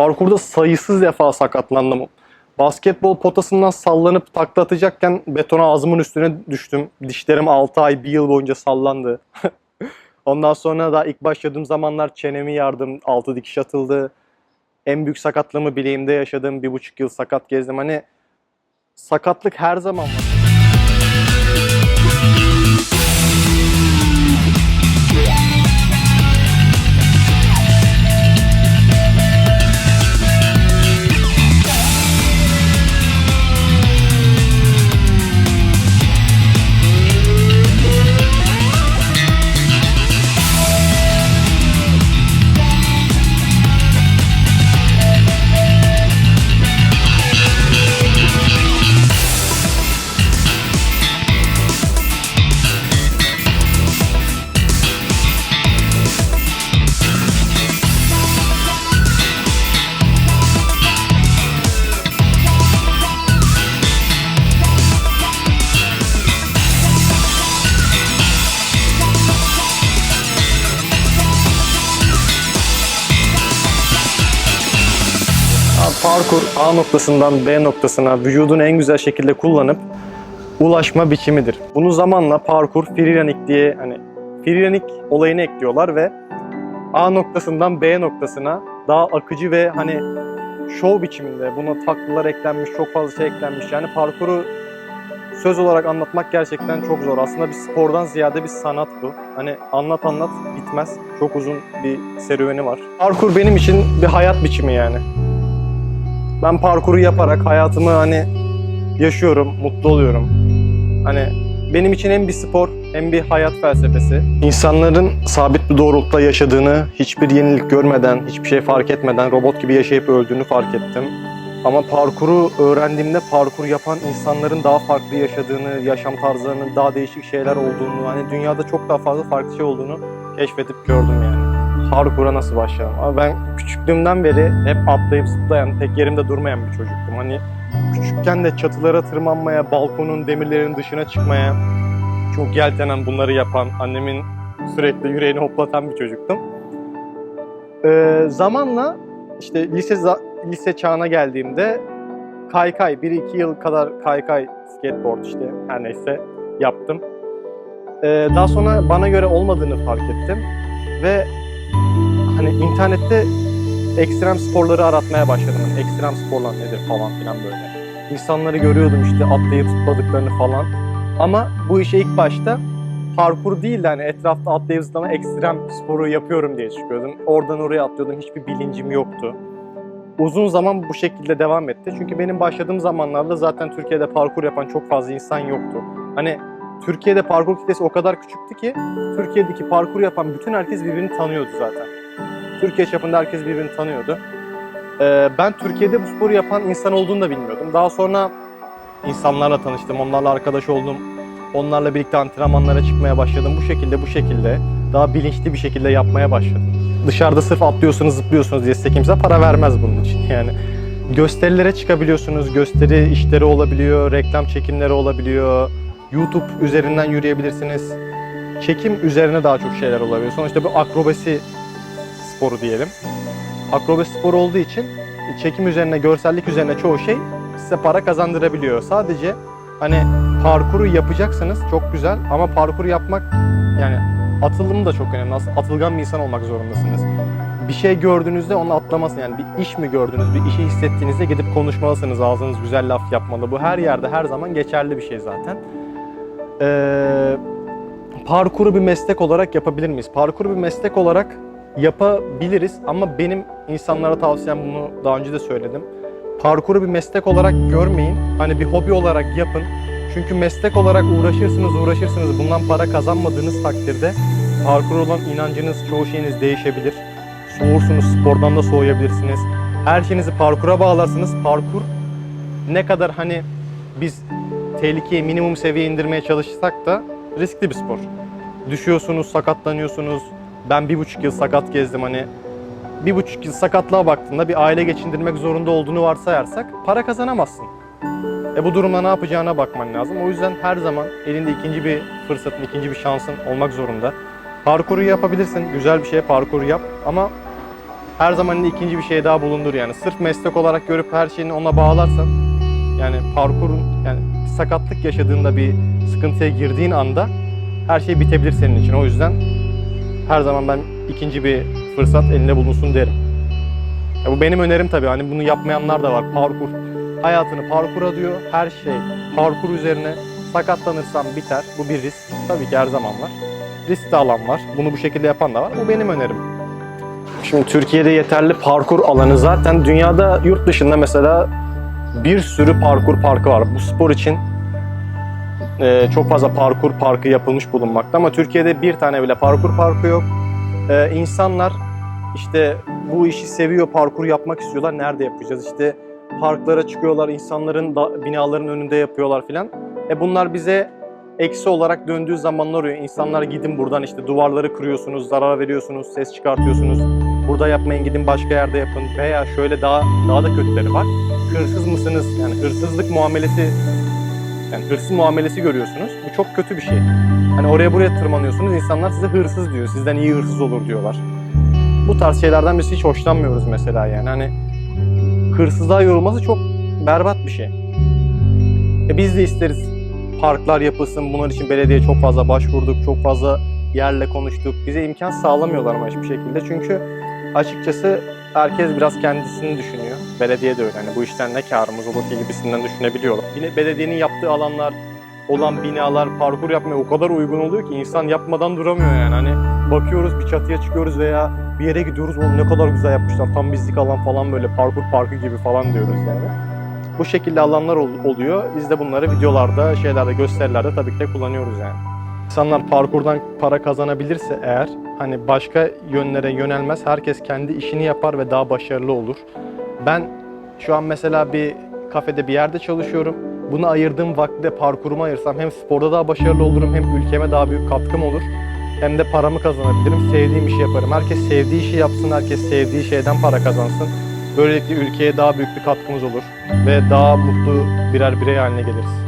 Parkurda sayısız defa sakatlandım. Basketbol potasından sallanıp takla atacakken betona ağzımın üstüne düştüm. Dişlerim 6 ay, 1 yıl boyunca sallandı. Ondan sonra da ilk başladığım zamanlar çenemi yardım, 6 dikiş atıldı. En büyük sakatlığımı bileğimde yaşadım. Bir buçuk yıl sakat gezdim. Hani sakatlık her zaman var. Parkur A noktasından B noktasına vücudun en güzel şekilde kullanıp ulaşma biçimidir. Bunu zamanla parkur freerunning diye hani freerunning olayını ekliyorlar ve A noktasından B noktasına daha akıcı ve hani şov biçiminde buna taklalar eklenmiş, çok fazla şey eklenmiş. Yani parkuru söz olarak anlatmak gerçekten çok zor. Aslında bir spordan ziyade bir sanat bu. Hani anlat anlat bitmez. Çok uzun bir serüveni var. Parkur benim için bir hayat biçimi yani. Ben parkuru yaparak hayatımı hani yaşıyorum, mutlu oluyorum. Hani benim için hem bir spor hem bir hayat felsefesi. İnsanların sabit bir doğrultuda yaşadığını, hiçbir yenilik görmeden, hiçbir şey fark etmeden robot gibi yaşayıp öldüğünü fark ettim. Ama parkuru öğrendiğimde parkur yapan insanların daha farklı yaşadığını, yaşam tarzlarının daha değişik şeyler olduğunu, hani dünyada çok daha fazla farklı şey olduğunu keşfedip gördüm yani. Parkura nasıl başladım? Ama ben küçüklüğümden beri hep atlayıp zıplayan, tek yerimde durmayan bir çocuktum. Hani küçükken de çatılara tırmanmaya, balkonun demirlerin dışına çıkmaya, çok yeltenen bunları yapan, annemin sürekli yüreğini hoplatan bir çocuktum. Ee, zamanla işte lise lise çağına geldiğimde kaykay, 1-2 yıl kadar kaykay, skateboard işte her neyse yaptım. Ee, daha sonra bana göre olmadığını fark ettim ve hani internette ekstrem sporları aratmaya başladım. Hani ekstrem sporlar nedir falan filan böyle. İnsanları görüyordum işte atlayıp zıpladıklarını falan. Ama bu işe ilk başta parkur değil de hani etrafta atlayıp zıplama ekstrem sporu yapıyorum diye çıkıyordum. Oradan oraya atlıyordum. Hiçbir bilincim yoktu. Uzun zaman bu şekilde devam etti. Çünkü benim başladığım zamanlarda zaten Türkiye'de parkur yapan çok fazla insan yoktu. Hani Türkiye'de parkur kitlesi o kadar küçüktü ki Türkiye'deki parkur yapan bütün herkes birbirini tanıyordu zaten. Türkiye çapında herkes birbirini tanıyordu. Ee, ben Türkiye'de bu sporu yapan insan olduğunu da bilmiyordum. Daha sonra insanlarla tanıştım, onlarla arkadaş oldum. Onlarla birlikte antrenmanlara çıkmaya başladım. Bu şekilde bu şekilde daha bilinçli bir şekilde yapmaya başladım. Dışarıda sırf atlıyorsunuz, zıplıyorsunuz diye size kimse para vermez bunun için. Yani gösterilere çıkabiliyorsunuz, gösteri işleri olabiliyor, reklam çekimleri olabiliyor. YouTube üzerinden yürüyebilirsiniz. Çekim üzerine daha çok şeyler olabiliyor. Sonuçta bu akrobasi sporu diyelim. Akrobasi sporu olduğu için çekim üzerine, görsellik üzerine çoğu şey size para kazandırabiliyor. Sadece hani parkuru yapacaksınız çok güzel ama parkur yapmak yani atılım da çok önemli. Aslında atılgan bir insan olmak zorundasınız. Bir şey gördüğünüzde onu atlamasın yani bir iş mi gördünüz, bir işi hissettiğinizde gidip konuşmalısınız. Ağzınız güzel laf yapmalı. Bu her yerde her zaman geçerli bir şey zaten. Ee, parkuru bir meslek olarak yapabilir miyiz? Parkuru bir meslek olarak yapabiliriz ama benim insanlara tavsiyem bunu daha önce de söyledim. Parkuru bir meslek olarak görmeyin. Hani bir hobi olarak yapın. Çünkü meslek olarak uğraşırsınız, uğraşırsınız. Bundan para kazanmadığınız takdirde parkur olan inancınız, çoğu şeyiniz değişebilir. Soğursunuz, spordan da soğuyabilirsiniz. Her şeyinizi parkura bağlarsınız. Parkur ne kadar hani biz tehlikeyi minimum seviyeye indirmeye çalışsak da riskli bir spor. Düşüyorsunuz, sakatlanıyorsunuz. Ben bir buçuk yıl sakat gezdim hani. Bir buçuk yıl sakatlığa baktığında bir aile geçindirmek zorunda olduğunu varsayarsak para kazanamazsın. E bu durumda ne yapacağına bakman lazım. O yüzden her zaman elinde ikinci bir fırsatın, ikinci bir şansın olmak zorunda. Parkuru yapabilirsin. Güzel bir şey parkuru yap ama her zaman ikinci bir şey daha bulundur yani. Sırf meslek olarak görüp her şeyini ona bağlarsan yani parkurun yani sakatlık yaşadığında bir sıkıntıya girdiğin anda her şey bitebilir senin için. O yüzden her zaman ben ikinci bir fırsat elinde bulunsun derim. Ya bu benim önerim tabii. Hani bunu yapmayanlar da var. Parkur. Hayatını parkura diyor. Her şey parkur üzerine. Sakatlanırsam biter. Bu bir risk. Tabii ki her zaman var. Risk de alan var. Bunu bu şekilde yapan da var. Bu benim önerim. Şimdi Türkiye'de yeterli parkur alanı zaten dünyada yurt dışında mesela bir sürü parkur parkı var. Bu spor için e, çok fazla parkur parkı yapılmış bulunmakta ama Türkiye'de bir tane bile parkur parkı yok. E, insanlar işte bu işi seviyor, parkur yapmak istiyorlar. Nerede yapacağız? İşte parklara çıkıyorlar, insanların da, binaların önünde yapıyorlar filan. E bunlar bize eksi olarak döndüğü zamanlar oluyor. İnsanlar gidin buradan işte duvarları kırıyorsunuz, zarar veriyorsunuz, ses çıkartıyorsunuz. Burada yapmayın gidin başka yerde yapın veya şöyle daha daha da kötüleri var. Hırsız mısınız? Yani hırsızlık muamelesi yani hırsız muamelesi görüyorsunuz. Bu çok kötü bir şey. Hani oraya buraya tırmanıyorsunuz. insanlar size hırsız diyor. Sizden iyi hırsız olur diyorlar. Bu tarz şeylerden biz hiç hoşlanmıyoruz mesela yani. Hani hırsızlığa yorulması çok berbat bir şey. E biz de isteriz parklar yapılsın. Bunlar için belediye çok fazla başvurduk. Çok fazla yerle konuştuk. Bize imkan sağlamıyorlar ama hiçbir şekilde. Çünkü açıkçası herkes biraz kendisini düşünüyor. Belediye de öyle. Hani bu işten ne karımız olur ki gibisinden düşünebiliyorlar. Yine belediyenin yaptığı alanlar, olan binalar, parkur yapmaya o kadar uygun oluyor ki insan yapmadan duramıyor yani. Hani bakıyoruz bir çatıya çıkıyoruz veya bir yere gidiyoruz. Oğlum ne kadar güzel yapmışlar. Tam bizlik alan falan böyle parkur parkı gibi falan diyoruz yani. Bu şekilde alanlar ol- oluyor. Biz de bunları videolarda, şeylerde, gösterilerde tabii ki de kullanıyoruz yani. İnsanlar parkurdan para kazanabilirse eğer hani başka yönlere yönelmez. Herkes kendi işini yapar ve daha başarılı olur. Ben şu an mesela bir kafede bir yerde çalışıyorum. Buna ayırdığım vakti de parkuruma ayırsam hem sporda daha başarılı olurum hem ülkeme daha büyük katkım olur. Hem de paramı kazanabilirim. Sevdiğim işi yaparım. Herkes sevdiği işi yapsın. Herkes sevdiği şeyden para kazansın. Böylelikle ülkeye daha büyük bir katkımız olur ve daha mutlu birer birey haline geliriz.